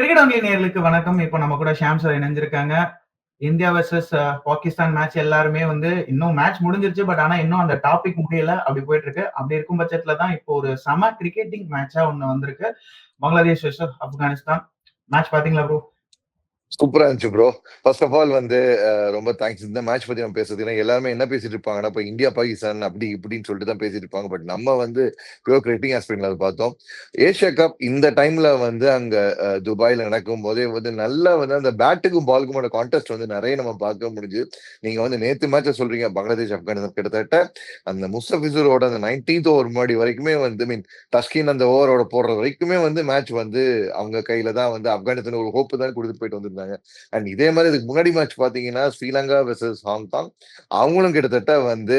Cricket ஆங்கில நேர்களுக்கு வணக்கம். இப்போ நம்ம கூட ஷாம் சார் இணைஞ்சிருக்காங்க. இந்தியா வெர்சஸ் பாகிஸ்தான் மேட்ச் எல்லாருமே வந்து இன்னும் மேட்ச் முடிஞ்சிருச்சு. பட் ஆனா இன்னும் அந்த டாபிக் முடியல. அப்படி போயிட்டு இருக்கு. அப்படி இருக்கும் பட்சத்துல தான் இப்போ ஒரு செம கிரிக்கெட்டிங் மேட்ச்சா ஒண்ணு வந்திருக்கு. Bangladesh versus Afghanistan. மேட்ச் பார்த்தீங்களா ப்ரோ? சூப்பரா இருந்துச்சு ப்ரோ. ஃபர்ஸ்ட் ஆஃப் ஆல் வந்து ரொம்ப தேங்க்ஸ். இந்த மேட்ச் பத்தி நம்ம பேசுறது. ஏன்னா எல்லாருமே என்ன பேசிட்டு இருப்பாங்கன்னா, இப்ப இந்தியா, பாகிஸ்தான் அப்படி இப்படின்னு சொல்லிட்டு தான் பேசிட்டு இருப்பாங்க. பட் நம்ம வந்து பியூர் கிரிக்கெட்டிங் ஆஸ்பெக்ட்ல அதை பார்த்தோம். ஏஷியா கப் இந்த டைம்ல வந்து அங்க அ நடக்கும் போதே வந்து நல்லா வந்து அந்த பேட்டுக்கும் பாலுக்குமான கான்டெஸ்ட் வந்து நிறைய நம்ம பார்க்க முடிஞ்சு நீங்க வந்து நேத்து மேட்ச சொல்றீங்க பங்களாதேஷ், ஆப்கானிஸ்தான் கிட்டத்தட்ட அந்த முஸ்தபிசுரோட அந்த 19த் ஓவர் முன்னாடி வரைக்குமே வந்து மீன் தஸ்கின் அந்த ஓவரோட போடுற வரைக்குமே வந்து மேட்ச் வந்து அவங்க கையில தான் வந்து ஆப்கானிஸ்தான் ஒரு ஹோப்பு தான் கொடுத்து போயிட்டு இருந்தாங்க அண்ட் இதே மாதிரி இதுக்கு முன்னாடி மேட்ச் பார்த்தீங்கன்னா, ஸ்ரீலங்கா வெர்சஸ் ஹாங்காங். அவங்களும் கிட்டத்தட்ட வந்து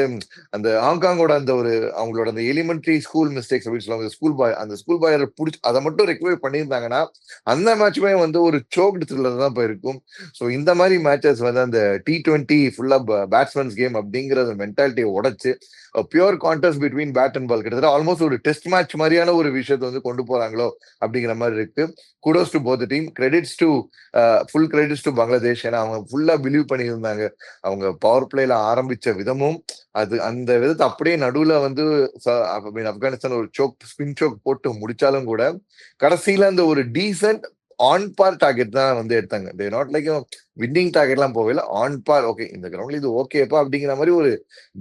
அந்த ஹாங்காங்கோட அந்த ஒரு அவங்களோட அந்த எலிமெண்ட்ரி ஸ்கூல் மிஸ்டேக்ஸ் அப்படின்னு சொல்லுவாங்க. ஸ்கூல் பாய் அந்த ஸ்கூல் பாய் பிடிச்சி அதை மட்டும் ரெக்டிஃபை பண்ணியிருந்தாங்கன்னா, அந்த மேட்சுமே வந்து ஒரு சோக்டு த்ரில்லர் தான் போயிருக்கும். ஸோ இந்த மாதிரி மேட்சஸ் வந்து அந்த T20 ஃபுல்லா ப பேட்ஸ்மேன்ஸ் கேம் அப்படிங்கிற மென்டாலிட்டியை உடைச்சு, pure contest between bat and ball கிட்டத்தட்ட ஆல்மோஸ்ட் ஒரு டெஸ்ட் மேட்ச் மாதிரியான ஒரு விஷயத்தை வந்து கொண்டு போறாங்களோ அப்படிங்கிற மாதிரி இருக்கு. Kudos to both team. Credits to full credits to Bangladesh. ஏன்னா அவங்க ஃபுல்லா பிலீவ் பண்ணியிருந்தாங்க. அவங்க பவர் பிளேல ஆரம்பிச்ச விதமும், அது அந்த விதத்தை அப்படியே நடுவுல வந்து மீன் ஆப்கானிஸ்தான் ஒரு சோக் ஸ்பின் சோக் போட்டு முடிச்சாலும் கூட, கடைசியில அந்த ஒரு டீசென்ட் ஆன் பார் டார்கெட் தான் வந்து எடுத்தாங்க. தே நாட் லைக் வின்னிங் டார்கெட்லாம் போகல. ஆன் பார் ஓகே இந்த கிரவுண்ட்ல இது ஓகேப்பா அப்படிங்கிற மாதிரி ஒரு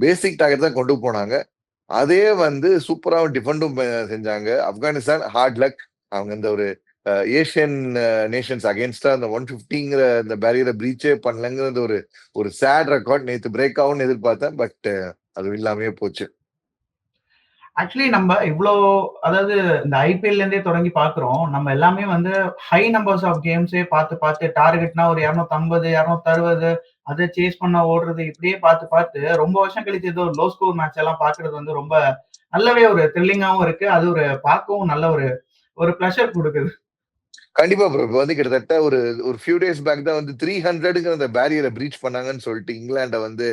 பேசிக் டார்கெட் தான் கொண்டு போனாங்க. அதே வந்து சூப்பரா டிஃபெண்டும் செஞ்சாங்க. Afghanistan hard luck. அவங்க இந்த ஒரு ஏஷியன் நேஷன்ஸ் அகேன்ஸ்டா அந்த 150ங்கிற அந்த பேரியரை பிரீச்சே பண்ணலங்கிறது ஒரு ஒரு சேட் ரெக்கார்ட். நேற்று பிரேக் ஆகும்னு எதிர்பார்த்தேன். பட் அதுவும் இல்லாமே போச்சு. ஆக்சுவலி நம்ம இவ்வளோ அதாவது இந்த ஐபிஎல்ல இருந்தே தொடங்கி பார்க்குறோம் நம்ம எல்லாமே வந்து ஹை நம்பர்ஸ் ஆஃப் கேம்ஸே பார்த்து பார்த்து டார்கெட்னா ஒரு இரநூத்தம்பது இரநூத்தறுபது அதை சேஸ் பண்ண ஓடுறது இப்படியே பார்த்து பார்த்து ரொம்ப வருஷம் கழிச்சு ஏதோ லோ ஸ்கோர் மேட்ச் எல்லாம் பார்க்கறது வந்து ரொம்ப நல்லாவே ஒரு த்ரில்லிங்காகவும் இருக்கு. அது ஒரு பார்க்கவும் நல்ல ஒரு ஒரு ப்ளஷர் கொடுக்குது கண்டிப்பா ப்ரோ. இப்ப வந்து கிட்டத்தட்ட ஒரு ஒரு ஃபியூ டேஸ் பேக் தான் வந்து 300ங்கிற அந்த பேரியரை பிரீச் பண்ணாங்கன்னு சொல்லிட்டு இங்கிலாண்டை வந்து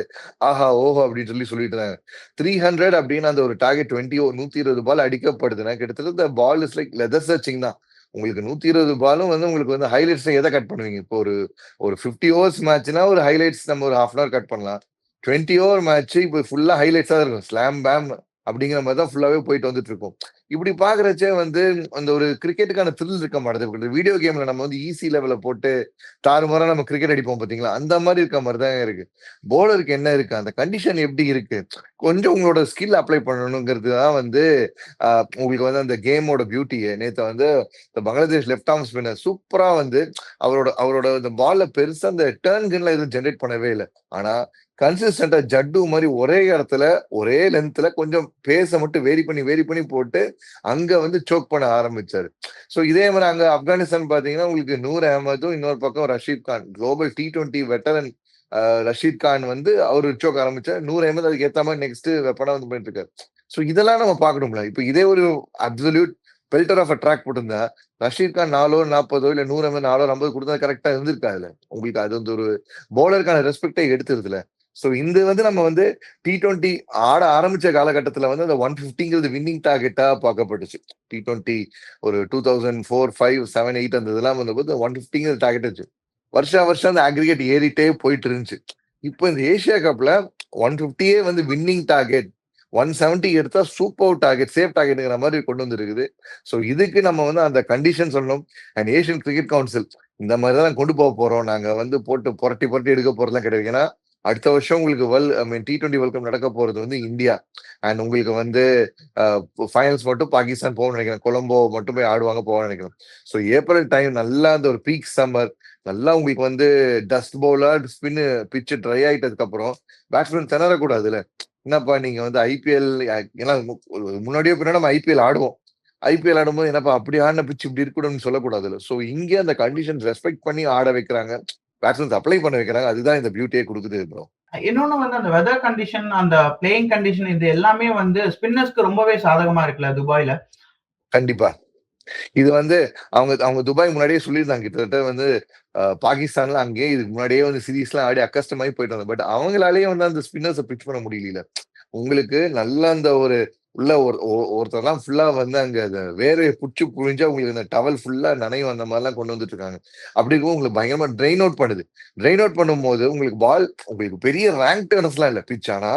ஆஹா! ஓஹோ! அப்படின்னு சொல்லி சொல்லிட்டு இருந்தாங்க. 300 அப்படின்னு அந்த ஒரு டார்கெட் 20 ஓ 120 பால் அடிக்கப்படுதுன்னா, கிட்டத்தட்ட இந்த ball is like leather searching தான். உங்களுக்கு 120 பாலும் வந்து உங்களுக்கு வந்து ஹைலைட்ஸ் எதை கட் பண்ணுவீங்க? இப்போ ஒரு ஒரு 50 ஓவர்ஸ் மேட்ச்னா ஒரு ஹைலைட்ஸ் நம்ம ஒரு 1/2 அன் அவர் கட் பண்ணலாம். 20 ஓவர் மேட்ச் இப்போ ஃபுல்லா ஹைலைட்ஸா தான் இருக்கும். ஸ்லாம் பேம் அப்படிங்கிற மாதிரி தான் ஃபுல்லாவே போயிட்டு வந்துட்டு இருக்கும். இப்படி பாக்குறச்சே வந்து அந்த ஒரு கிரிக்கெட்டுக்கான த்ரில் இருக்க மாட்டேது வீடியோ கேம்ல நம்ம வந்து ஈஸி லெவல போட்டு தாறுமாறா நம்ம கிரிக்கெட் அடிப்போம் பார்த்தீங்களா? அந்த மாதிரி இருக்க மாதிரி தான் இருக்கு. போலருக்கு என்ன இருக்கு? அந்த கண்டிஷன் எப்படி இருக்கு? கொஞ்சம் உங்களோட ஸ்கில் அப்ளை பண்ணணுங்கிறது தான் வந்து உங்களுக்கு வந்து அந்த கேமோட பியூட்டியே. நேத்து வந்து இந்த பங்களாதேஷ் லெஃப்ட் ஆர்ம் ஸ்பின்னர் சூப்பரா வந்து அவரோட அவரோட இந்த பால்ல பெருசா அந்த டேர்ன் கின்லாம் எதுவும் ஜென்ரேட் பண்ணவே இல்ல. ஆனா கன்சிஸ்டண்டா ஜட்டு மாதிரி ஒரே இடத்துல, ஒரே லென்த்ல கொஞ்சம் பேச மட்டும் வேரி பண்ணி, வேரி பண்ணி போட்டு அங்க வந்து சோக் பண்ண ஆரம்பிச்சாரு. ஸோ இதே மாதிரி அங்க ஆப்கானிஸ்தான் பார்த்தீங்கன்னா, உங்களுக்கு நூர் அஹமதும், இன்னொரு பக்கம் Rashid Khan. Global T20 veteran Rashid Khan வந்து அவரு சோக் ஆரம்பிச்சார் நூறு அஹமது அதுக்கு ஏத்த மாதிரி நெக்ஸ்ட் வெப்பனா வந்து பண்ணிட்டு இருக்காரு. ஸோ இதெல்லாம் நம்ம பார்க்கணும்ல. இப்போ இதே ஒரு absolute belter of a track போட்டிருந்தா, ரஷீத் கான் 4 ஓவர் 40 இல்ல நூர் அஹமது 4 ஓவர் 50 குடுத்தா உங்களுக்கு அது வந்து ஒரு பவுலருக்கான ரெஸ்பெக்ட்டே எடுத்துருதுல. ஸோ இது வந்து நம்ம வந்து T20 ஆட ஆரம்பிச்ச காலகட்டத்தில் வந்து அந்த 150ங்கிறது வின்னிங் டார்கெட்டாக பார்க்கப்பட்டுச்சு. T20 ஒரு 2004, 5, 7, 8 அந்த இதெல்லாம் வந்தபோது 150ங்கிற டார்கெட் இருந்துச்சு. வருஷா வருஷம் அந்த அக்ரிகேட் ஏறிட்டே போயிட்டு இருந்துச்சு. இப்போ இந்த ஏஷியா கப்பில் ஒன் ஃபிஃப்டியே வந்து வின்னிங் டார்கெட். 170 எடுத்தா சூப்பர் டார்கெட், சேஃப் டார்கெட்டுங்கிற மாதிரி கொண்டு வந்திருக்குது. ஸோ இதுக்கு நம்ம வந்து அந்த கண்டிஷன் சொல்லணும். அண்ட் ஏஷியன் கிரிக்கெட் கவுன்சில் இந்த மாதிரி தான் கொண்டு போக போறோம். நாங்கள் வந்து போட்டு புரட்டி புரட்டி எடுக்க போறதெல்லாம் கிடையாது. ஏன்னா அடுத்த வருஷம் உங்களுக்கு world I mean T20 world cup நடக்க போறது வந்து இந்தியா. அண்ட் உங்களுக்கு வந்து ஃபைனல்ஸ் மட்டும் பாகிஸ்தான் போகணும்னு நினைக்கிறேன். கொலம்போ மட்டும் போய் ஆடுவாங்க போகணும்னு நினைக்கிறேன். ஸோ ஏப்ரல் டைம் நல்லா அந்த ஒரு பீக் சம்மர் நல்லா உங்களுக்கு வந்து dust bowler, spin pitch dry ஆயிட்டதுக்கு அப்புறம் பேட்ஸ்மேன் திணறக்கூடாதுல என்னப்பா நீங்க வந்து ஐபிஎல் ஏன்னா முன்னாடியே பின்னாடியோ நம்ம ஐபிஎல் ஆடுவோம். ஐபிஎல் ஆடும்போது என்னப்பா அப்படி ஆடின பிட்ச் இப்படி இருக்கணும்னு சொல்லக்கூடாதுல்ல. ஸோ இங்கே அந்த கண்டிஷன்ஸ் ரெஸ்பெக்ட் பண்ணி ஆட வைக்கிறாங்க. பேட்ஸ்மேன்ஸ் அப்ளை பண்ண வைக்கிறாங்க. அதுதான் இந்த பியூட்டியே குடுக்குது ப்ரோ. இன்னொன்னு வந்து அந்த வெதர் கண்டிஷன், அந்த பிளேயிங் கண்டிஷன் இது எல்லாமே வந்து ஸ்பின்னர்ஸ்க்கு ரொம்பவே சாதகமா இருக்குல்ல துபாய்ல? கண்டிப்பா. இது வந்து அவங்க அவங்க துபாய் முன்னாடியே சொல்லியிருந்தாங்க. கிட்டத்தட்ட வந்து பாகிஸ்தான்ல அங்கேயே இதுக்கு முன்னாடியே வந்து சீரிஸ்லாம் ஆடி அக்கஸ்டம் ஆயி போயிட்டு வந்தாங்க. பட் அவங்களாலேயே வந்து அந்த ஸ்பின்னர்ஸ பிட்ச் பண்ண முடியலைல. உங்களுக்கு நல்ல அந்த ஒரு உள்ள ஒரு ஒருத்தர்லாம் ஃபுல்லா வந்து அங்க அந்த வேர்வையை புடிச்சு புழிஞ்சா உங்களுக்கு அந்த டவல் ஃபுல்லா நனையும் அந்த மாதிரிலாம் கொண்டு வந்துட்டு இருக்காங்க. அப்படி இருக்கும் உங்களுக்கு பயங்கரமா ட்ரெயின் அவுட் பண்ணுது. ட்ரெயின் அவுட் பண்ணும்போது உங்களுக்கு பால் உங்களுக்கு பெரிய ரேங்க் டேர்னஸ்லாம் இல்ல. பிச் ஆனா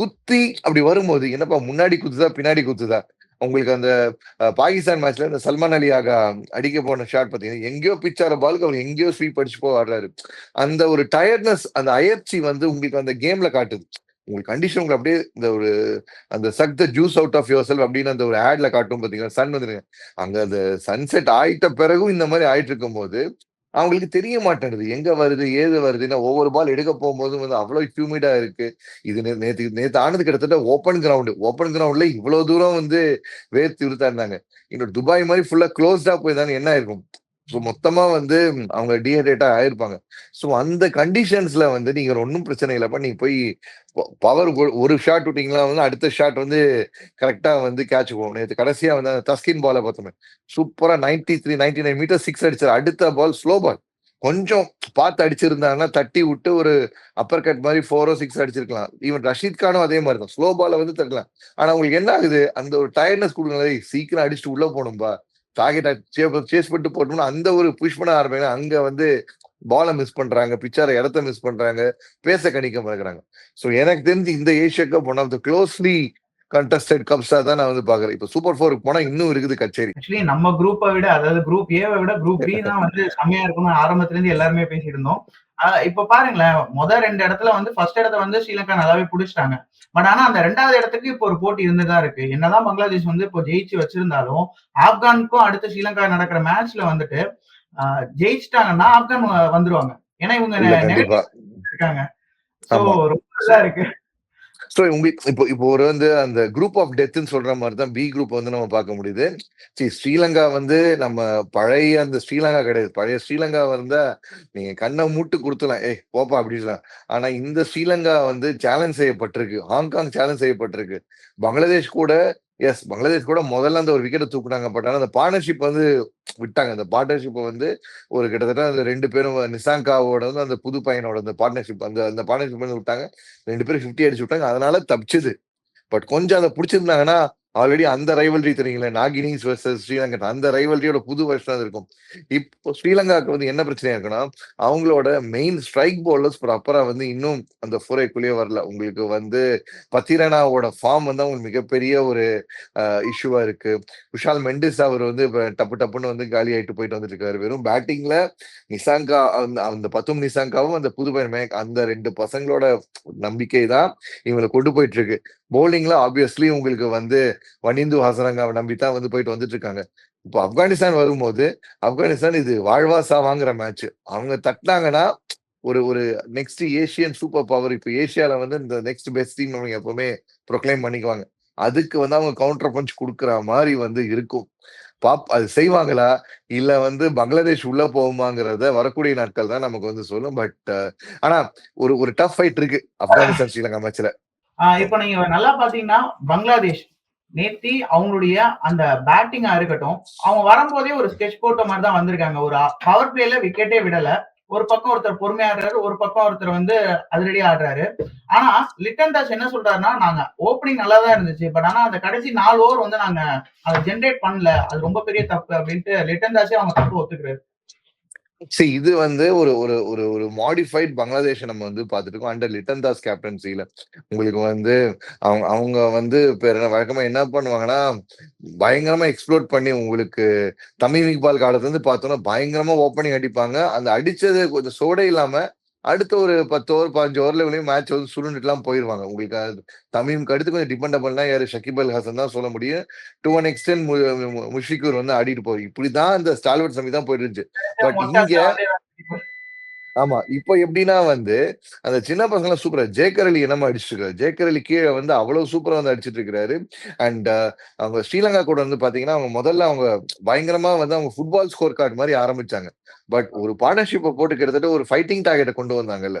குத்தி அப்படி வரும்போது என்னப்பா முன்னாடி குத்துதா பின்னாடி குத்துதா? உங்களுக்கு அந்த பாகிஸ்தான் மேட்ச்ல இந்த சல்மான் அலி ஆகா அடிக்க போன ஷாட் பாத்தீங்கன்னா எங்கேயோ பிச்சார பாலுக்கு அவர் எங்கேயோ ஸ்வீப் அடிச்சு போய் ஆடுறாரு. அந்த ஒரு டயர்ட்னஸ் அந்த அயற்சி வந்து உங்களுக்கு அந்த கேம்ல காட்டுது. உங்களுக்கு கண்டிஷன் உங்களுக்கு அப்படியே இந்த ஒரு அந்த suck the juice out of yourself அப்படின்னு அந்த ஒரு ஆட்ல காட்டும் பாத்தீங்கன்னா சன் வந்துருங்க. அங்க அந்த சன்செட் ஆயிட்ட பிறகும் இந்த மாதிரி ஆயிட்டு இருக்கும்போது அவங்களுக்கு தெரிய மாட்டேங்குது. எங்க வருது ஏது வருதுன்னா ஒவ்வொரு பால் எடுக்க போகும்போதும் வந்து அவ்வளவு ஹியூமிடா இருக்கு. இது நேத்து நேத்து ஆனது கிட்டத்தட்ட ஓப்பன் கிரவுண்டு ஓப்பன் கிரவுண்ட்ல இவ்வளவு தூரம் வந்து வேர்த்து இருந்தாங்க இன்னொரு துபாய் மாதிரி ஃபுல்லா க்ளோஸ்டா போயிருந்தாங்க என்ன இருக்கும் ஸோ மொத்தமா வந்து அவங்க டீஹைட்ரேட்டா ஆயிருப்பாங்க. ஸோ அந்த கண்டிஷன்ஸ்ல வந்து நீங்க ஒன்றும் பிரச்சனை இல்லைப்பா. நீங்க போய் பவர் ஒரு ஷாட் விட்டீங்களா வந்து அடுத்த ஷாட் வந்து கரெக்டா வந்து கேட்ச் போகும். நேற்று கடைசியா வந்து அந்த தஸ்கின் பாலை பார்த்தோமே. சூப்பரா ninety three ninety nine metre six அடிச்சார். அடுத்த பால் ஸ்லோ பால் கொஞ்சம் பார்த்து அடிச்சிருந்தாங்கன்னா தட்டி விட்டு ஒரு அப்பர் கட் மாதிரி ஃபோரோ சிக்ஸ் அடிச்சிருக்கலாம். ஈவன் ரஷீத் கானும் அதே மாதிரி தான் ஸ்லோ பாலை வந்து தட்டலாம். ஆனா உங்களுக்கு என்ன ஆகுது? அந்த ஒரு டயர்னஸ் கொடுங்களே சீக்கிரம் அடிச்சுட்டு உள்ள போகணும்பா. டார்கெட் சேஸ் பண்ணிட்டு போட்டோம்னா அந்த ஒரு புஷ் பண்ண ஆரம்பிங்க அங்க வந்து பாலை மிஸ் பண்றாங்க பிச்சார இடத்த மிஸ் பண்றாங்க பேச கணிக்க மறக்கிறாங்க சோ எனக்கு தெரிஞ்சு இந்த Asia cup one of the closely contested கப்ஸா தான் நான் வந்து பாக்குறேன் இப்ப சூப்பர் ஃபோருக்கு போனா இன்னும் இருக்குது கச்சேரி. ஆக்சுவலி நம்ம குரூப்பை விட அதாவது குரூப் ஏவை விட குரூப் பி தான் வந்து செம்மையா இருக்கும்னு ஆரம்பத்துல இருந்து எல்லாருமே பேசிட்டு இருந்தோம். இப்ப பாருங்களேன். முதல் ரெண்டு இடத்துல வந்து ஃபர்ஸ்ட் இடத்த வந்து ஸ்ரீலங்கா நல்லாவே பிடிச்சிட்டாங்க. பட் ஆனா அந்த ரெண்டாவது இடத்துக்கு இப்போ ஒரு போட்டி இருந்துதான் இருக்கு. என்னதான் பங்களாதேஷ் வந்து இப்போ ஜெயிச்சு வச்சிருந்தாலும் ஆப்கானுக்கும் அடுத்து ஸ்ரீலங்கா நடக்கிற மேட்ச்ல வந்துட்டு ஜெயிச்சிட்டாங்கன்னா ஆப்கான் வந்துருவாங்க. ஏன்னா இவங்க இருக்காங்க. சோ. ரொம்ப நல்லா இருக்கு. ஸோ உங்களுக்கு இப்போ இப்போ ஒரு வந்து அந்த குரூப் ஆஃப் டெத்துன்னு சொல்ற மாதிரி தான் பி குரூப் வந்து நம்ம பார்க்க முடியுது. சரி ஸ்ரீலங்கா வந்து நம்ம பழைய அந்த ஸ்ரீலங்கா கிடையாது. பழைய ஸ்ரீலங்கா இருந்தா நீங்க கண்ணை மூட்டு கொடுத்துலாம் ஏய் போப்பா அப்படிலாம் ஆனா இந்த ஸ்ரீலங்கா வந்து சேலஞ்ச் செய்யப்பட்டிருக்கு. ஹாங்காங் சேலஞ்ச் செய்யப்பட்டிருக்கு. பங்களாதேஷ் கூட எஸ் பங்களாதேஷ் கூட முதல்ல அந்த ஒரு விக்கெட்டை தூக்குனாங்க. பட் ஆனால் அந்த பார்ட்னர்ஷிப் வந்து விட்டாங்க. அந்த பார்ட்னர்ஷிப்பை வந்து ஒரு கிட்டத்தட்ட அந்த ரெண்டு பேரும் நிசாங்காவோட வந்து அந்த புது பையனோட அந்த பார்ட்னர்ஷிப் அந்த அந்த பார்ட்னர்ஷிப் வந்து விட்டாங்க. ரெண்டு பேரும் 50 அடிச்சு விட்டாங்க. அதனால தப்பிச்சது. பட் கொஞ்சம் அதை பிடிச்சிருந்தாங்கன்னா ஆல்ரெடி அந்த ரைவல்ரி தெரியுங்களே நாகினிஸ் வர்சஸ் ஸ்ரீலங்கா அந்த ரைவல்ரியோட புது வருஷம் இருக்கும். இப்போ ஸ்ரீலங்காவுக்கு வந்து என்ன பிரச்சனையா இருக்குன்னா அவங்களோட மெயின் ஸ்ட்ரைக் பவுலர்ஸ் ப்ராப்பரா வந்து இன்னும் அந்த ஃபோரைக்குள்ளேயே வரல. உங்களுக்கு வந்து பத்திரனாவோட ஃபார்ம் வந்து அவங்களுக்கு மிகப்பெரிய ஒரு இஷ்யூவா இருக்கு. விஷால் மெண்டிஸ் அவர் வந்து டப்பு டப்புன்னு வந்து காலி ஆயிட்டு போயிட்டு வந்துட்டு இருக்காரு. வெறும் பேட்டிங்ல நிசாங்கா அந்த அந்த பத்தும் நிசாங்காவும் அந்த புது பையன் மேக் அந்த ரெண்டு பசங்களோட நம்பிக்கை தான் இவங்களை கொண்டு போயிட்டு இருக்கு. பவுலிங்ல ஆப்வியஸ்லி உங்களுக்கு வந்து வனிந்து ஹசரங்காவை நம்பி தான் வந்து போயிட்டு வந்துட்டு இருக்காங்க. இப்போ ஆப்கானிஸ்தான் வரும்போது ஆப்கானிஸ்தான் இது வாழ்வா சாவாங்கிற மேட்ச் அவங்க தட்டினாங்கன்னா ஒரு ஒரு நெக்ஸ்ட் ஏஷியன் சூப்பர் பவர் இப்போ ஏஷியால வந்து இந்த நெக்ஸ்ட் பெஸ்ட் டீம் அவங்க எப்பவுமே ப்ரொக்ளைம் பண்ணிக்குவாங்க. அதுக்கு வந்து அவங்க கவுண்டர் பஞ்ச் கொடுக்குற மாதிரி வந்து இருக்கும். பாப் அது செய்வாங்களா? இல்ல வந்து பங்களாதேஷ் உள்ள போகுமாங்கிறத வரக்கூடிய நாட்கள் தான் நமக்கு வந்து சொல்லும். பட் ஆனா ஒரு ஒரு டஃப் ஃபைட் இருக்கு ஆப்கானிஸ்தான் ஸ்ரீலங்கா மேட்ச்ல இப்போ நீங்க நல்லா பாத்தீங்கன்னா பங்களாதேஷ் நேத்தி அவங்களுடைய அந்த பேட்டிங்கா இருக்கட்டும் அவங்க வரும்போதே ஒரு ஸ்கெட்ச் போட்ட மாதிரி தான் வந்திருக்காங்க. ஒரு பவர் பிளேல விக்கெட்டே விடல. ஒரு பக்கம் ஒருத்தர் பொறுமையா ஆடுறாரு ஒரு பக்கம் ஒருத்தர் வந்து அதிரடியா ஆடுறாரு. ஆனா லிட்டன் தாஸ் என்ன சொல்றாருன்னா நாங்க ஓப்பனிங் நல்லா தான் இருந்துச்சு பட் ஆனா அந்த கடைசி நாலு ஓவர் வந்து நாங்க அதை ஜென்ரேட் பண்ணல. அது ரொம்ப பெரிய தப்பு அப்படின்ட்டு லிட்டன் தாஸே அவங்க தப்பு ஒத்துக்கிறாரு. சரி இது வந்து ஒரு ஒரு ஒரு ஒரு மாடிஃபைட் பங்களாதேஷ் நம்ம வந்து பார்த்துட்டு இருக்கோம் அண்டர் லிட்டன் தாஸ் கேப்டன்சியில உங்களுக்கு வந்து அவங்க அவங்க வந்து இப்போ வழக்கமா என்ன பண்ணுவாங்கன்னா பயங்கரமா எக்ஸ்ப்ளோர் பண்ணி உங்களுக்கு தமிழ் இக்பால் காலத்துல இருந்து பார்த்தோம்னா பயங்கரமா ஓப்பனிங் அடிப்பாங்க. அந்த அடிச்சது கொஞ்சம் சோடை இல்லாம அடுத்த ஒரு பத்து ஓவர் பதினஞ்சு ஓவர்ல மேட்ச் வந்து சுருண்டுட்டுலாம் போயிருவாங்க. உங்களுக்கு தமிழுக்கு அடுத்து கொஞ்சம் டிபெண்டபிள்னா யாரு ஷகிப் அல் ஹசன் தான் சொல்ல முடியும். டு ஒன் எக்ஸ்டென்ட் முஷிகூர் வந்து ஆடிட்டு போய் இப்படிதான் இந்த ஸ்டால்வர்ட் சமி தான் போயிட்டு இருந்துச்சு. பட் இங்க ஆமா. இப்போ எப்படின்னா வந்து அந்த சின்ன பசங்க சூப்பரா ஜேக்கர் அலி என்னமா அடிச்சிட்டு இருக்காரு. ஜேக்கர் அலி கீழே வந்து அவ்வளவு சூப்பரா வந்து அடிச்சிட்டு இருக்காரு. அண்ட் அவங்க ஸ்ரீலங்கா கூட வந்து பாத்தீங்கன்னா அவங்க முதல்ல அவங்க பயங்கரமா வந்து அவங்க ஃபுட்பால் ஸ்கோர் கார்டு மாதிரி ஆரம்பிச்சாங்க. பட் ஒரு பார்ட்னர்ஷிப்பை போட்டு கிட்டத்தட்ட ஒரு ஃபைட்டிங் டார்கெட்டை கொண்டு வந்தாங்கல்ல.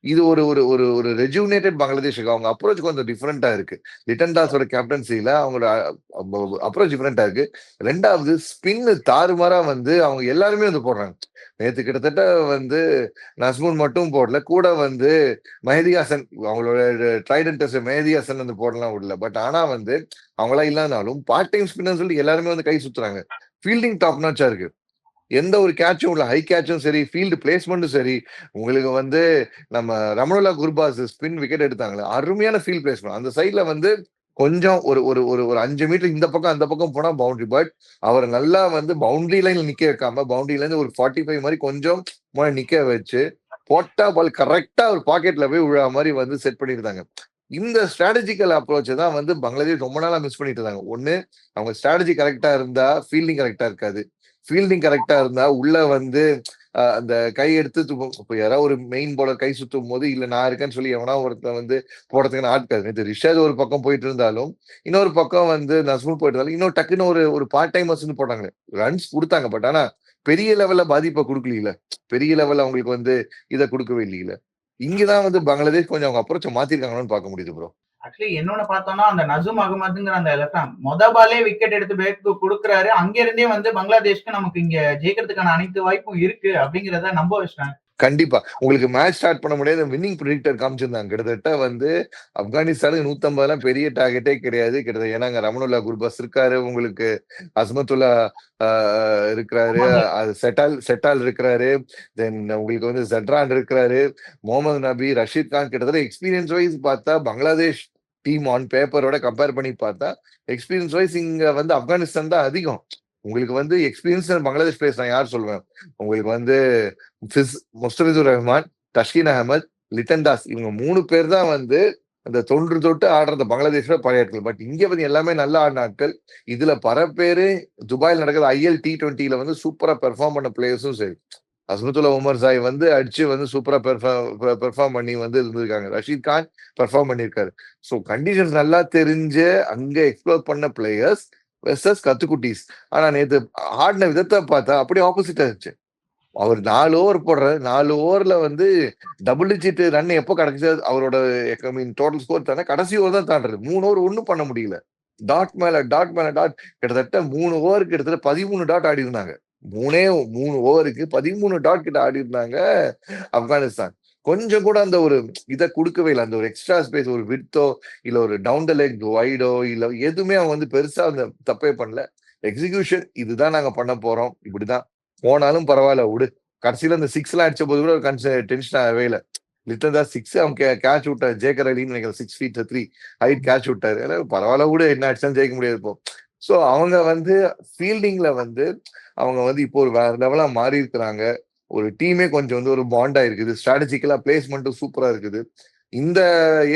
இது ஒரு ஒரு ஒரு ஒரு ரெஜுனேட்டட் பங்களாதேஷுக்கு அவங்க அப்ரோச் கொஞ்சம் டிஃப்ரெண்டா இருக்கு. லிட்டன் தாஸோட கேப்டன்சியில அவங்களோட அப்ரோச் டிஃப்ரெண்டா இருக்கு. ரெண்டாவது ஸ்பின் தாறுமாறா வந்து அவங்க எல்லாருமே வந்து போடுறாங்க. நேத்து கிட்டத்தட்ட வந்து நஸ்முன் மட்டும் போடல கூட வந்து மெஹதிஹாசன் அவங்களோட ட்ரைடன் டெஸ்ட் மெஹதி ஹாசன் வந்து போடலாம் விடல. பட் ஆனா வந்து அவங்களா இல்லாதனாலும் பார்ட் டைம் ஸ்பின்னர் சொல்லி எல்லாருமே வந்து கை சுத்துறாங்க. ஃபீல்டிங் டாப் நாச்சா இருக்கு. எந்த ஒரு கேட்சும் உள்ள ஹை கேட்சும் சரி ஃபீல்டு பிளேஸ்மெண்ட்டும் சரி உங்களுக்கு வந்து நம்ம ரமணுல்லா குர்பாஸ் ஸ்பின் விக்கெட் எடுத்தாங்களே அருமையான ஃபீல்ட் பிளேஸ்மெண்ட் அந்த சைட்ல வந்து கொஞ்சம் ஒரு ஒரு ஒரு ஒரு அஞ்சு மீட்டர் இந்த பக்கம் அந்த பக்கம் போனா பவுண்டரி பட் அவர் நல்லா வந்து பவுண்டரி லைன்ல நிக்க வைக்காம பவுண்டரில இருந்து ஒரு ஃபார்ட்டி ஃபைவ் மாதிரி கொஞ்சம் முன்னாடி நிக்க வச்சு போட்டா பால் கரெக்டா ஒரு பாக்கெட்ல போய் விழா மாதிரி வந்து செட் பண்ணியிருந்தாங்க இந்த ஸ்ட்ராட்டஜிக்கல் அப்ரோச் தான் வந்து பங்களாதேஷ் ரொம்ப நாளா மிஸ் பண்ணிட்டு இருந்தாங்க. ஒண்ணு அவங்க ஸ்ட்ராட்டஜி கரெக்டா இருந்தா ஃபீல்டிங் கரெக்டா இருக்காது. ஃபீல்டிங் கரெக்டா இருந்தா உள்ள வந்து அந்த கை எடுத்து தூக்கும். இப்போ யாராவது ஒரு மெயின் பவுலர் கை சுத்தும் போது இல்ல நான் இருக்கேன்னு சொல்லி எவனா ஒருத்தன் வந்து போடுறதுக்கு ஆட்காது நேற்று ரிஷாத் ஒரு பக்கம் போயிட்டு இருந்தாலும் இன்னொரு பக்கம் வந்து நஸ்முல் போயிட்டு இருந்தாலும் இன்னொரு டக்குன்னு ஒரு ஒரு பார்ட் டைமர்ஸ் போட்டாங்களே ரன்ஸ் கொடுத்தாங்க. பட் ஆனா பெரிய லெவல்ல பாதிப்பை கொடுக்கல பெரிய லெவல்ல அவங்களுக்கு வந்து இதை கொடுக்கவே இல்லையில. இங்கதான் வந்து பங்களாதேஷ் கொஞ்சம் அவங்க அப்ரோச்சை மாத்திருக்காங்கன்னு பார்க்க முடியுது ப்ரோ ஆக்சுவலி என்னொன்னு பார்த்தோம்னா அந்த நசும் அகமதுங்கிற அந்த லெஃப்ட் மொத பாலே விக்கெட் எடுத்து பேக் கொடுக்குறாரு. அங்க இருந்தே வந்து பங்களாதேஷ்க்கு நமக்கு இங்க ஜெயிக்கிறதுக்கான அனைத்து வாய்ப்பும் இருக்கு அப்படிங்கறத நம்ப வச்சிட்டாங்க கண்டிப்பா. உங்களுக்கு மேட்ச் ஸ்டார்ட் பண்ண முடியாது. வின்னிங் ப்ரிடிக்டர் காமிச்சிருந்தாங்க. கிட்டத்தட்ட வந்து ஆப்கானிஸ்தானுக்கு நூத்தம்பதுலாம் பெரிய டார்கெட்டே கிடையாது. கிட்டத்தட்ட ஏன்னா அங்க ரமணுல்லா குர்பஸ் இருக்காரு. உங்களுக்கு அஸ்மத்துல்லா இருக்கிறாரு. செட்டால் செட்டால் இருக்கிறாரு. தென் உங்களுக்கு வந்து ஜட்ரான் இருக்கிறாரு. முகமது நபி ரஷீத் கான் கிட்டத்தட்ட எக்ஸ்பீரியன்ஸ் வைஸ் பார்த்தா பங்களாதேஷ் டீம் ஆன் பேப்பரோட கம்பேர் பண்ணி பார்த்தா எக்ஸ்பீரியன்ஸ் வைஸ் இங்க வந்து ஆப்கானிஸ்தான் தான் அதிகம். உங்களுக்கு வந்து எக்ஸ்பீரியன்ஸ் பங்களாதேஷ் பிளேஸ் நான் யார் சொல்லுவேன் உங்களுக்கு வந்து ஃபிஸ் முஸ்தபிசுர் ரஹ்மான் தஷ்கின் அகமது லிட்டன் தாஸ் இவங்க மூணு பேர் தான் வந்து அந்த தொன்று தொட்டு ஆடுறது பங்களாதேஷ்ல பழைய ஆட்கள் பட் இங்க வந்து எல்லாமே நல்ல ஆடின ஆட்கள் இதுல பல பேரு துபாயில் நடக்கிற ஐஎல் டி டுவெண்ட்டில வந்து சூப்பரா பெர்ஃபார்ம் பண்ண பிளேயர்ஸும் சரி. அஸ்மத்துல்லா உமர் சாய் வந்து அடிச்சு வந்து சூப்பரா பெர்ஃபார்ம் பண்ணி வந்து இருந்திருக்காங்க. ரஷீத் கான் பெர்ஃபார்ம் பண்ணியிருக்காரு. ஸோ கண்டிஷன்ஸ் நல்லா தெரிஞ்சு அங்க எக்ஸ்ப்ளோர் பண்ண பிளேயர்ஸ் வெர்சஸ் கத்துக்குட்டீஸ். ஆனா நேற்று ஆடின விதத்தை பார்த்தா அப்படியே ஆப்போசிட்டாக இருந்துச்சு. அவர் நாலு ஓவர் போடுறாரு. நாலு ஓவர்ல வந்து டபுள் டிஜிட் ரன் எப்போ கிடைச்சது? அவரோட ஐ மீன் டோட்டல் ஸ்கோர் தானே? கடைசி ஓவர் தான் தாண்டுறது. மூணு ஓவர் ஒன்றும் பண்ண முடியல. டாட் மேல டாட் மேல டாட் கிட்டத்தட்ட மூணு ஓவருக்கு கிட்டத்தட்ட பதிமூணு டாட் ஆடி இருந்தாங்க மூணே மூணு ஓவருக்கு பதிமூணு டாட் கிட்ட ஆடி இருந்தாங்க ஆப்கானிஸ்தான். கொஞ்சம் கூட அந்த ஒரு இதை கொடுக்கவே இல்லை. அந்த ஒரு எக்ஸ்ட்ரா ஸ்பேஸ் ஒரு வித்தோ இல்ல ஒரு டவுன் த லெக் வைடோ இல்ல எதுவுமே அவன் வந்து பெருசா அந்த தப்பே பண்ணல. எக்ஸிகியூஷன் இதுதான் நாங்க பண்ண போறோம். இப்படிதான். போனாலும் பரவாயில்ல விடு. கடைசியில அந்த சிக்ஸ் எல்லாம் அடிச்ச போது கூட ஒரு டென்ஷன் ஆகவே இல்லை. லிட்டர் தான் சிக்ஸ் அவன் கேட்ச் விட்டார் ஜேக்கர் அலின்னு நினைக்கிறேன். Six feet three height catch விட்டாரு. ஏன்னா பரவாயில்ல கூட என்ன அடிச்சாலும் ஜெயிக்க முடியாது இப்போ ஸோ அவங்க வந்து ஃபீல்டிங்ல வந்து அவங்க வந்து இப்போ ஒரு வேற லெவலா மாறி இருக்கிறாங்க ஒரு டீமே கொஞ்சம் வந்து ஒரு பாண்டா இருக்குது ஸ்ட்ராட்டஜிக்கலா பிளேஸ்மெண்ட்டும் சூப்பரா இருக்குது. இந்த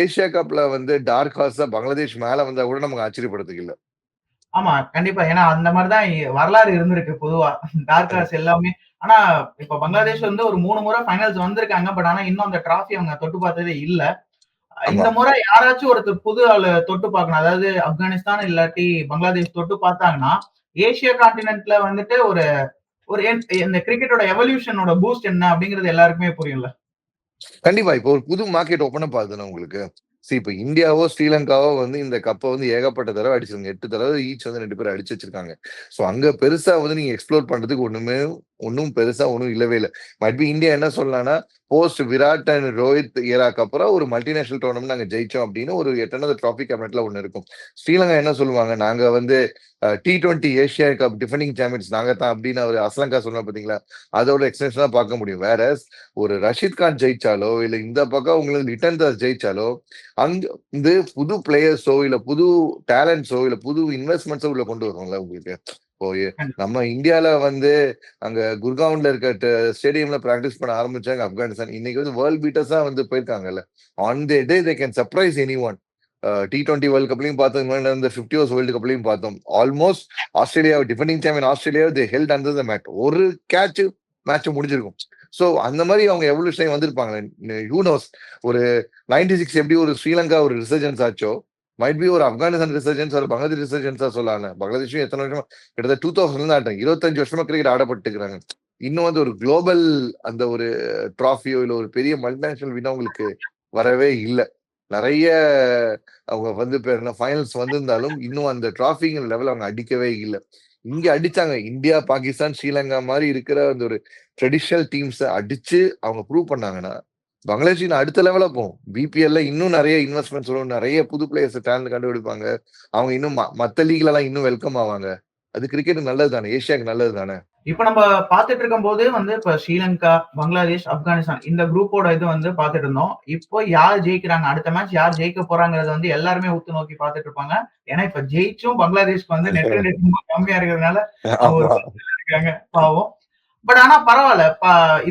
ஏசியா கப்ல வந்து டார்க் ஹார்ஸா பங்களாதேஷ் மேல வந்தா கூட நமக்கு ஆச்சரியப்படுறதுக்கு இல்ல. ஆமா கண்டிப்பா. ஏன்னா அந்த மாதிரிதான் வரலாறு இருந்திருக்கு பொதுவா. டார்க் ஹார்ஸ் எல்லாமே. ஆனா இப்ப பங்களாதேஷ் வந்து ஒரு மூணு முறை ஃபைனல்ஸ் வந்திருக்காங்க. பட் ஆனா இன்னும் அந்த டிராஃபி அவங்க தொட்டு பார்த்ததே இல்ல. இந்த முறை யாராச்சும் ஒருத்தர் புது ஆளு தொட்டு பார்க்கணும். அதாவது ஆப்கானிஸ்தான் இல்லாட்டி பங்களாதேஷ் தொட்டு பார்த்தாங்கன்னா ஏசியா கான்டினென்ட்ல வந்துட்டு ஒரு ஒரு இந்த கிரிக்கெட்டோட எவல்யூஷனோட பூஸ்ட் என்ன அப்படிங்கிறது எல்லாருக்குமே புரியும்ல. கண்டிப்பா. இப்போ ஒரு புது மார்க்கெட் ஓப்பன் அப் ஆகுதுன்னா உங்களுக்கு. சரி இப்போ இந்தியாவோ ஸ்ரீலங்காவோ வந்து இந்த கப்பை வந்து ஏகப்பட்ட தடவை அடிச்சிருங்க எட்டு தடவை ஈச் வந்து ரெண்டு பேரும் அடிச்சு வச்சிருக்காங்க. ஸோ அங்க பெருசா வந்து நீங்க எக்ஸ்ப்ளோர் பண்றதுக்கு ஒண்ணுமே ஒன்றும் பெருசா ஒன்றும் இல்லவே இல்லை. மட்பி இந்தியா என்ன சொல்லலாம்னா போஸ்ட் விராட் அண்ட் ரோஹித் ஏராக்கு அப்புறம் ஒரு மல்டிநேஷனல் டோர்னமெண்ட் நாங்க ஜெயிச்சோம் அப்படின்னு ஒரு எட்டனது ட்ராஃபி கேபினட்ல ஒன்று இருக்கும். ஸ்ரீலங்கா என்ன சொல்லுவாங்க நாங்க வந்து T twenty Asia cup defending champions நாங்க தான் அப்படின்னு அவர் அஸ்லங்கா சொன்னா பாத்தீங்களா? அதோட எக்ஸ்டென்ஷனா பார்க்க முடியும். வேற ஒரு ரஷீத் கான் ஜெயிச்சாலோ இல்ல இந்த பக்கம் உங்களுக்கு லிட்டன் தாஸ் ஜெயிச்சாலோ அங்க வந்து புது பிளேயர்ஸோ இல்ல புது டேலண்ட்ஸோ இல்ல புது இன்வெஸ்ட்மெண்ட்ஸோ உள்ள கொண்டு வருவாங்களா உங்களுக்கு? இப்போ நம்ம இந்தியால வந்து அங்க குர்காவ்ல இருக்க ஸ்டேடியம்ல பிராக்டிஸ் பண்ண ஆரம்பிச்சாங்க ஆப்கானிஸ்தான். இன்னைக்கு வந்து வேர்ல்ட் பீட்டர்ஸா வந்து போயிருக்காங்கல்ல. On the day they can surprise any one T twenty world கப்லையும் பார்த்தோம் இந்த ஃபிஃப்டி ஓவர்ஸ் வேர்ல்டு கப்லையும் பார்த்தோம். Almost Australia defending champion Australia they held under the mat ஒரு கேட்ச் மேட்ச் முடிஞ்சிருக்கும். ஸோ அந்த மாதிரி அவங்க எவ்வளவு டைம் வந்திருப்பாங்க யூனோஸ் ஒரு நைன்டி சிக்ஸ் எப்படி ஒரு ஸ்ரீலங்கா ஒரு ரிசர்ஜன்ஸ் ஆச்சோ மைட் பி ஒரு ஆப்கானிஸ்தான் ரிசர்ஜன்ஸ் ஒரு பங்களாதேஷ் ரிசர்ஜன்ஸா சொல்லலாம் பங்களாதேஷும் எத்தனை வருஷமா? கிட்டத்தட்ட டூ தௌசண்ட்ல ஆட்டம். இருபத்தஞ்சு வருஷமா கிரிக்கெட் ஆடப்பட்டுக்கிறாங்க இன்னும் வந்து ஒரு குளோபல் அந்த ஒரு ட்ராஃபியோ இல்ல ஒரு பெரிய மல்டிநேஷனல் வின் அவங்களுக்கு வரவே இல்லை. நிறைய அவங்க வந்து என்ன ஃபைனல்ஸ் வந்திருந்தாலும் இன்னும் அந்த டிராஃபிங்கிற லெவல் அவங்க அடிக்கவே இல்லை. இங்க அடிச்சாங்க. இந்தியா பாகிஸ்தான் ஸ்ரீலங்கா மாதிரி இருக்கிற அந்த ஒரு ட்ரெடிஷனல் டீம்ஸை அடிச்சு அவங்க ப்ரூவ் பண்ணாங்கன்னா பங்களாதேஷ் அடுத்த லெவல போகும். பிபிஎல்ல இன்னும் நிறைய இன்வெஸ்ட்மெண்ட்ஸ் வரும். நிறைய புது பிளேயர்ஸ் டேலண்ட் கண்டுபிடிப்பாங்க. அவங்க இன்னும் மத்த லீக்ல எல்லாம் இன்னும் வெல்கம் ஆவாங்க. அது கிரிக்கெட் நல்லது தானே? ஏஷியாக்கு நல்லது தானே? இப்ப நம்ம பாத்துட்டு இருக்கும் போது வந்து இப்ப ஸ்ரீலங்கா பங்களாதேஷ் ஆப்கானிஸ்தான் இந்த குரூப்போட இது வந்து பாத்துட்டு இருந்தோம். இப்போ யார் ஜெயிக்கிறாங்க? அடுத்த மேட்ச் யார் ஜெயிக்க போறாங்கறத வந்து எல்லாருமே உத்து நோக்கி பாத்துட்டு இருப்பாங்க. ஏன்னா இப்ப ஜெயிச்சும் பங்களாதேஷ்க்கு வந்து நெட் ரேட் கம்மியா இருக்கிறதுனால இருக்காங்க. பாவம். பட் ஆனா பரவாயில்ல.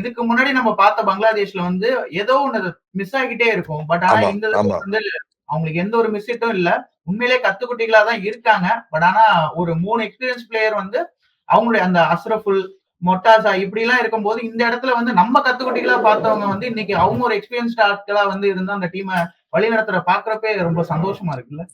இதுக்கு முன்னாடி நம்ம பார்த்த பங்களாதேஷ்ல வந்து ஏதோ ஒண்ணு மிஸ் ஆகிட்டே இருக்கும். பட் ஆனா இந்த வந்து அவங்களுக்கு எந்த ஒரு மிஸ்ஸிட்டும் இல்ல. உண்மையிலே கத்துக்குட்டிகளா தான் இருக்காங்க. பட் ஆனா ஒரு மூணு எக்ஸ்பீரியன்ஸ் பிளேயர் வந்து அவங்களுடைய அந்த அஸ்ரஃபுல் மொட்டாசா இப்படி எல்லாம் இருக்கும்போது இந்த இடத்துல வந்து நம்ம கத்துக்குட்டிகளா பார்த்தவங்க வந்து இன்னைக்கு அவங்க ஒரு எக்ஸ்பீரியன்ஸ்ட் ஆட்களா வந்து இருந்து அந்த டீமை வழிநடத்துற பாக்குறப்பே ரொம்ப சந்தோஷமா இருக்குல்ல?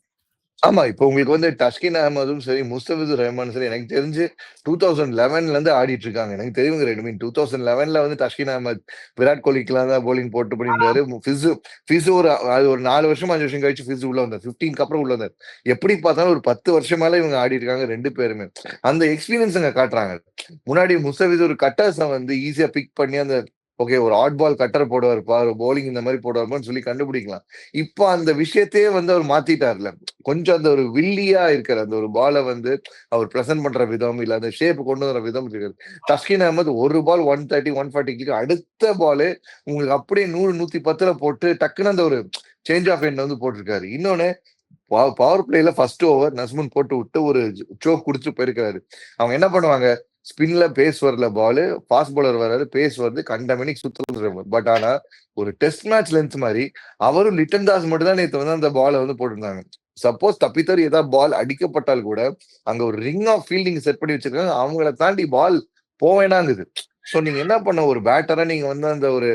ஆமா இப்போ உங்களுக்கு வந்து டஸ்கின் அஹமதும் சரி முஸ்தபிதுர் ரஹ்மானும் சரி எனக்கு தெரிஞ்சு டூ தௌசண்ட் லெவன்ல இருந்து ஆடிட்டு இருக்காங்க. எனக்கு தெரியுங்க ரெண்டு மீன் டூ தௌசண்ட் லெவன்ல வந்து டஸ்கின் அஹமத் விராட் கோலிக்கெல்லாம் தான் போலிங் போட்டு பண்ணியிருந்தாரு ஃபிசு ஃபிசு ஒரு அது ஒரு நாலு வருஷம் அஞ்சு வருஷம் கழிச்சு ஃபிசு உள்ள வந்தார். ஃபிஃப்டீன்க்கு அப்புறம் உள்ள வந்தார். எப்படி பார்த்தாலும் ஒரு பத்து வருஷம் மேல இவங்க ஆடி இருக்காங்க ரெண்டு பேருமே. அந்த எக்ஸ்பீரியன்ஸ் அங்க காட்டுறாங்க. முன்னாடி முஸ்தபிதுர் கட்டர்ஸை வந்து ஈஸியா பிக் பண்ணி அந்த ஓகே ஒரு ஆட் பால் கட்டர் போடுவார் ஒரு போலிங் இந்த மாதிரி போடுவாருப்பான்னு சொல்லி கண்டுபிடிக்கலாம். இப்போ அந்த விஷயத்தையே வந்து அவர் மாத்திட்டார்ல. கொஞ்சம் அந்த ஒரு வில்லியா இருக்கிற அந்த ஒரு பாலை வந்து அவர் ப்ரெசென்ட் பண்ற விதம் இல்ல அந்த ஷேப் கொண்டு வர விதம் இருக்குது தஸ்கின் அகமது ஒரு பால் ஒன் தேர்ட்டி ஒன் ஃபார்ட்டிக்கு அடுத்த பாலு உங்களுக்கு அப்படியே நூறு நூத்தி பத்துல போட்டு டக்குன்னு அந்த ஒரு சேஞ்ச் ஆஃப் எண்ட் வந்து போட்டிருக்காரு. இன்னொன்னு பவர் பிளேல ஃபர்ஸ்ட் ஓவர் நஸ்முன் போட்டு விட்டு ஒரு சோக் குடிச்சு போயிருக்காரு அவங்க என்ன பண்ணுவாங்க? ஸ்பின்ல பேஸ் வரல பாலு ஃபாஸ்ட் பாலர் வர்றாரு பேஸ் வருது கண்டமணிக்கு சுத்தம் பட் ஆனா ஒரு டெஸ்ட் மேட்ச் லென்த் மாதிரி அவரும் லிட்டன் தாஸ் மட்டும் தான் நேற்று வந்து அந்த பாலை வந்து போட்டிருந்தாங்க. சப்போஸ் தப்பித்தர் ஏதாவது பால் அடிக்கப்பட்டால் கூட அங்க ஒரு ரிங் ஆஃப் ஃபீல்டிங் செட் பண்ணி வச்சிருக்காங்க. அவங்கள தாண்டி பால் போவேனாங்குது ஸோ நீங்க என்ன பண்ண ஒரு பேட்டரா நீங்க வந்து அந்த ஒரு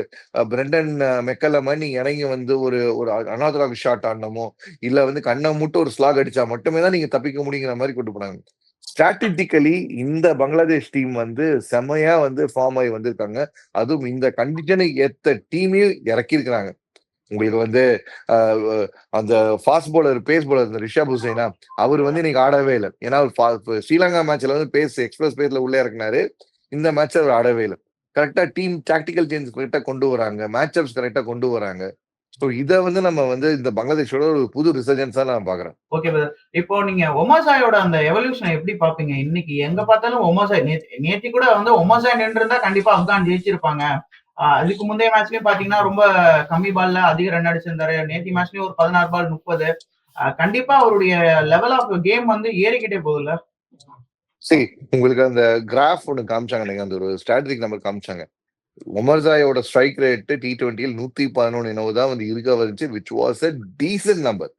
பிரெண்டன் மெக்கல்ல மாதிரி நீங்க இறங்கி வந்து ஒரு ஒரு அனாதராக் ஷாட் ஆடணுமோ இல்ல வந்து கண்ணை மட்டும் ஒரு ஸ்லாக் அடிச்சா மட்டுமே தான் நீங்க தப்பிக்க முடியுங்கிற மாதிரி கொண்டு போனாங்க. ஸ்ட்ராட்டஜிக்கலி இந்த பங்களாதேஷ் டீம் வந்து செமையா வந்து ஃபார்ம் ஆகி வந்திருக்காங்க. அதுவும் இந்த கண்டிஷனுக்கு ஏத்த டீமையும் இறக்கியிருக்கிறாங்க. உங்களுக்கு வந்து ஆஹ், அந்த ஃபாஸ்ட் போலர் பேஸ் போலர் இந்த ரிஷப் ஹுசைனா அவர் வந்து இன்னைக்கு ஆடவே இல்லை. ஏன்னா அவர் ஸ்ரீலங்கா மேட்ச்ல வந்து பேஸ் எக்ஸ்பிரஸ் பேஸ்ல உள்ளே இறக்குனாரு. இந்த மேட்ச் அவர் ஆடவே இல்லை. கரெக்டா டீம் டாக்டிக்கல் சேஞ்ச் கரெக்டா கொண்டு வராங்க. மேட்ச் அப்ஸ் கரெக்டா கொண்டு வராங்க. ஸோ இதை வந்து நம்ம வந்து இந்த பங்களாதேஷோட ஒரு புது ரிசர்ஜன்ஸா நான் பாக்குறேன் ஓகே இப்போ நீங்க ஒமாசாயோட அந்த எவல்யூஷனை எப்படி பாப்பீங்க இன்னைக்கு எங்க பார்த்தாலும் ஒமாசாய் நேத்து கூட வந்து ஒமாசாய் நின்று இருந்தா கண்டிப்பா ஆப்கான் ஜெயிச்சிருப்பாங்க. அதுக்கு முந்தைய மேட்ச்லயும் பாத்தீங்கன்னா ரொம்ப கம்மி பால்ல அதிக ரன் அடிச்சிருந்தாரு. நேத்தி மேட்ச்லயும் ஒரு பதினாறு பால் முப்பது. கண்டிப்பா அவருடைய லெவல் ஆஃப் கேம் வந்து ஏறிக்கிட்டே போகுதுல்ல? சரி உங்களுக்கு அந்த கிராஃப் ஒன்று காமிச்சாங்க நீங்க அந்த ஒரு ஸ்ட்ராட்டஜிக் நம்பர் காமிச்சாங்க. ஒமர்சாயோட ஸ்ட்ரைக் ரேட்டு டி டுவெண்ட்டியில் நூத்தி பதினொன்று என்னவோ தான் வந்து இருக்க வந்துச்சு which was a decent number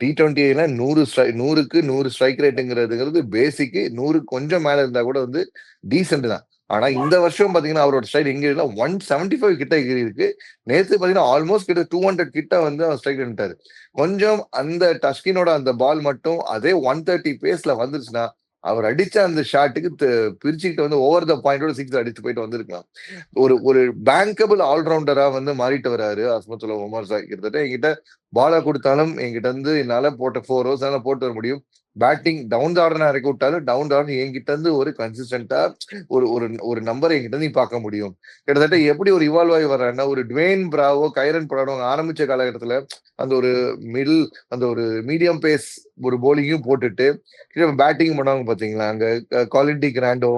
T டுவெண்ட்டில நூறு ஸ்ட்ரை நூறுக்கு நூறு ஸ்ட்ரைக் ரேட்டுங்கிறதுங்கிறது பேசிக்கு நூறு கொஞ்சம் மேல இருந்தா கூட வந்து டீசென்ட் தான். ஆனா இந்த வருஷம் பாத்தீங்கன்னா அவரோட ஸ்ட்ரைக் எங்க இருக்குன்னா ஒன் செவன்டி ஃபைவ் கிட்ட இருக்கு. நேற்று பாத்தீங்கன்னா ஆல்மோஸ்ட் கிட்ட டூ ஹண்ட்ரட் கிட்ட வந்து அவர் ஸ்ட்ரைக் பண்ணிட்டாரு. கொஞ்சம் அந்த டஸ்கினோட அந்த பால் மட்டும் அதே ஒன் தேர்ட்டி பேஸ்ல வந்துருச்சுன்னா அவர் அடிச்ச அந்த ஷாட்டுக்கு பிரிச்சுக்கிட்டு வந்து ஓவர் த பாயிண்டோட சிக்ஸ் அடிச்சு போயிட்டு வந்திருக்கலாம். ஒரு ஒரு பேங்கபிள் ஆல்ரவுண்டரா வந்து மாறிட்டு வராரு அஸ்மத்துல்லா உமர் சாய். கிட்டத்தட்ட என்கிட்ட பாலா கொடுத்தாலும் என்கிட்ட வந்து என்னால போட்ட ஃபோர் ஹவர்ஸ் போட்டு வர முடியும். பேட்டிங் டவுன் ஆர்டர் இறக்கி விட்டாலும் டவுன் ஆர்டர் என்கிட்ட இருந்து ஒரு கன்சிஸ்டன்டா ஒரு ஒரு ஒரு நம்பர் என்கிட்ட இருந்து நீ பார்க்க முடியும். கிட்டத்தட்ட எப்படி ஒரு இவால்வ் ஆகி வர்றேன்னா ஒரு டுவேன் பிராவோ கைரன் பிராடோ ஆரம்பிச்ச காலகட்டத்துல அந்த ஒரு மிடில் அந்த ஒரு மீடியம் பேஸ் ஒரு போலிங்கும் போட்டுட்டு பேட்டிங் பண்ணவங்க பாத்தீங்களா? அங்க குவாலிட்டி கிராண்டோ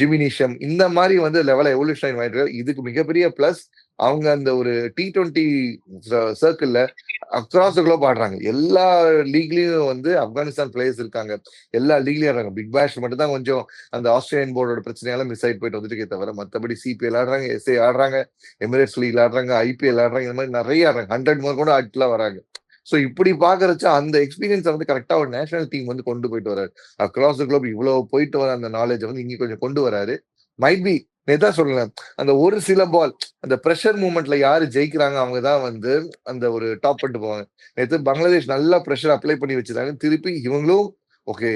ஜிமினிஷம் இந்த மாதிரி வந்து லெவல எவல்யூஷன் ஆயிட்டு இதுக்கு மிகப்பெரிய பிளஸ் அவங்க அந்த ஒரு டி டுவெண்ட்டி சர்க்கிள்ல அக்ராஸ் குளோப் ஆடுறாங்க. எல்லா லீக்லயும் வந்து ஆப்கானிஸ்தான் பிளேயர்ஸ் இருக்காங்க. எல்லா லீக்லயும் ஆடுறாங்க. பிக் பேஷ் மட்டும் தான் கொஞ்சம் அந்த ஆஸ்திரேலியன் போர்டோட பிரச்சனையால மிஸ் ஆயிட்டு போயிட்டு வந்துட்டு தவிர மற்றபடி சிபிஎல் ஆடுறாங்க எஸ்ஏ ஆடுறாங்க எமிரேட்ஸ் லீக்ல ஆடுறாங்க ஐபிஎல் ஆடுறாங்க இந்த மாதிரி நிறைய ஆடுறாங்க. ஹண்ட்ரட் மோர் கூட ஆட்லாம் வராங்க. ஸோ இப்படி பாக்குறச்ச அந்த எக்ஸ்பீரியன்ஸ் வந்து கரெக்டா ஒரு நேஷனல் டீம் வந்து கொண்டு போயிட்டு வராரு. அக்ராஸ் த குளோப் இவ்வளவு போயிட்டு வர அந்த நாலேஜ் வந்து இங்கே கொஞ்சம் கொண்டு வராரு. மைட் பி நேதா சொல்லலாம். அந்த ஒரு சில பால் அந்த ப்ரெஷர் மூமெண்ட்ல யாரு ஜெயிக்கிறாங்க அவங்க தான் வந்து அந்த ஒரு டாப் பண்ணிட்டு போவாங்க. நேற்று பங்களாதேஷ் நல்லா ப்ரெஷர் அப்ளை பண்ணி வச்சிருக்காங்க திருப்பி இவங்களும் ஓகே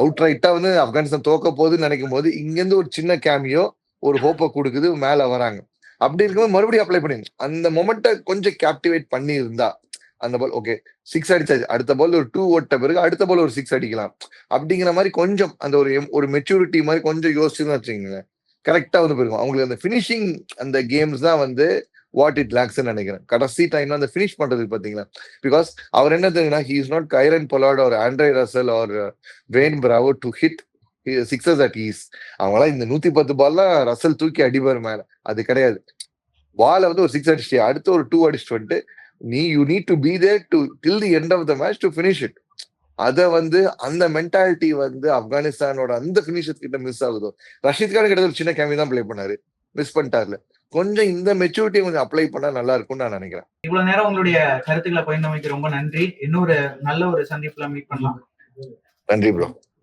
அவுட் ரைட்டா வந்து ஆப்கானிஸ்தான் தோக்க போகுதுன்னு நினைக்கும் போது இங்கேருந்து ஒரு சின்ன கேமியோ ஒரு ஹோப்பை கொடுக்குது மேல வராங்க. அப்படி இருக்கும்போது மறுபடியும் அப்ளை பண்ணி அந்த மொமெண்ட்டை கொஞ்சம் கேப்டிவேட் பண்ணி இருந்தா அந்த பால் ஓகே சிக்ஸ் அடிச்சாச்சு. அடுத்த பால் ஒரு டூ ஓட்ட பிறகு அடுத்த பால் ஒரு சிக்ஸ் அடிக்கலாம். அப்படிங்கிற மாதிரி கொஞ்சம் அந்த ஒரு ஒரு மெச்சூரிட்டி மாதிரி கொஞ்சம் யோசிச்சுன்னு வச்சுக்கோங்களேன். கரெக்டா வந்து போயிருக்கும். அவங்களுக்கு அந்த ஃபினிஷிங் அந்த கேம்ஸ் தான் வந்து வாட் இட் லேக்ஸ் நினைக்கிறேன். கடைசி டைம்ல அந்த ஃபினிஷ் பண்றதுக்கு பாத்தீங்களா பிகாஸ் அவர் என்ன தெரியுன்னா he is not Kieron Pollard ஒரு Andre Russell or Dwayne Bravo to hit sixes at ease அவங்களாம் இந்த நூத்தி பத்து பால்லாம் ரசல் தூக்கி அடிப்பார் மேல. அது கிடையாது. பால வந்து ஒரு சிக்ஸ் அடிச்சுட்டு அடுத்து ஒரு டூ அடிச்சுட்டு வந்துட்டு நீ you need to be there to till the end of the match to finish it அத வந்து அந்த மென்டாலிட்டி வந்து ஆப்கானிஸ்தானோட அந்த பினிஷர்ஸ் கிட்ட மிஸ் ஆகுதோ? ரஷீத் கான் கிட்ட ஒரு சின்ன கேமி தான் ப்ளே பண்ணாரு. மிஸ் பண்ணிட்டார்ல. கொஞ்சம் இந்த மெச்சூரிட்டி கொஞ்சம் அப்ளை பண்ணா நல்லா இருக்கும்னு நான் நினைக்கிறேன். இவ்வளவு நேரம் உங்களுடைய கருத்துக்களை பகிர்ந்தமைக்கு ரொம்ப நன்றி. இன்னொரு நல்ல ஒரு சந்திப்புல மீட் பண்ணலாம். நன்றி ப்ரோ